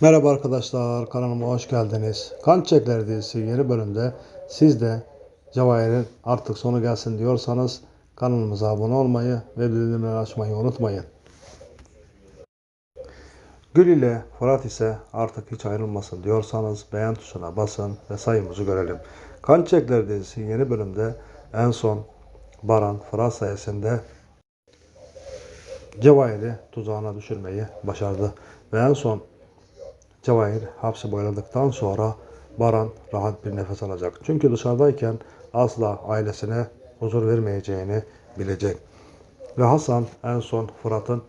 Merhaba arkadaşlar, kanalıma hoş geldiniz. Kan Çiçekleri dizisi yeni bölümde siz de Cevahir'in artık sonu gelsin diyorsanız kanalımıza abone olmayı ve bildirimleri açmayı unutmayın. Gül ile Fırat ise artık hiç ayrılmasın diyorsanız beğen tuşuna basın ve sayımızı görelim. Kan Çiçekleri dizisi yeni bölümde en son Baran Fırat sayesinde Cevahir'i tuzağına düşürmeyi başardı. Ve en son Cevahir hapsi boyladıktan sonra Baran rahat bir nefes alacak. Çünkü dışarıdayken asla ailesine huzur vermeyeceğini bilecek. Ve Hasan en son Fırat'ın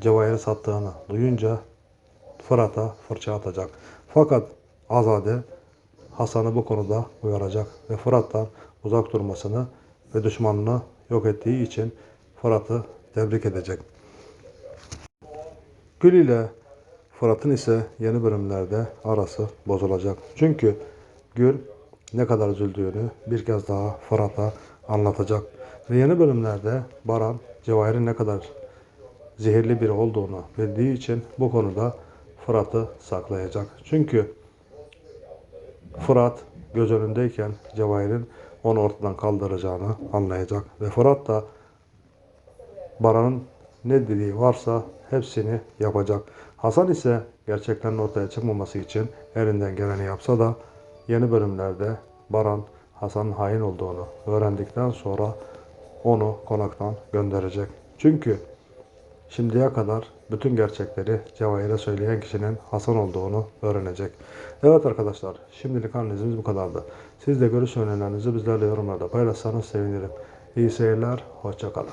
Cevahir'i sattığını duyunca Fırat'a fırça atacak. Fakat Azade Hasan'ı bu konuda uyaracak ve Fırat'tan uzak durmasını ve düşmanını yok ettiği için Fırat'ı tebrik edecek. Gül ile Fırat'ın ise yeni bölümlerde arası bozulacak. Çünkü Gül ne kadar üzüldüğünü bir kez daha Fırat'a anlatacak. Ve yeni bölümlerde Baran Cevahir'in ne kadar zehirli biri olduğunu bildiği için bu konuda Fırat'ı saklayacak. Çünkü Fırat göz önündeyken Cevahir'in onu ortadan kaldıracağını anlayacak. Ve Fırat da Baran'ın ne dediği varsa hepsini yapacak. Hasan ise gerçeklerin ortaya çıkmaması için elinden geleni yapsa da yeni bölümlerde Baran Hasan'ın hain olduğunu öğrendikten sonra onu konaktan gönderecek. Çünkü şimdiye kadar bütün gerçekleri Cevahir'e söyleyen kişinin Hasan olduğunu öğrenecek. Evet arkadaşlar şimdilik analizimiz bu kadardı. Siz de görüş önerilerinizi bizlerle yorumlarda paylaşsanız sevinirim. İyi seyirler, hoşçakalın.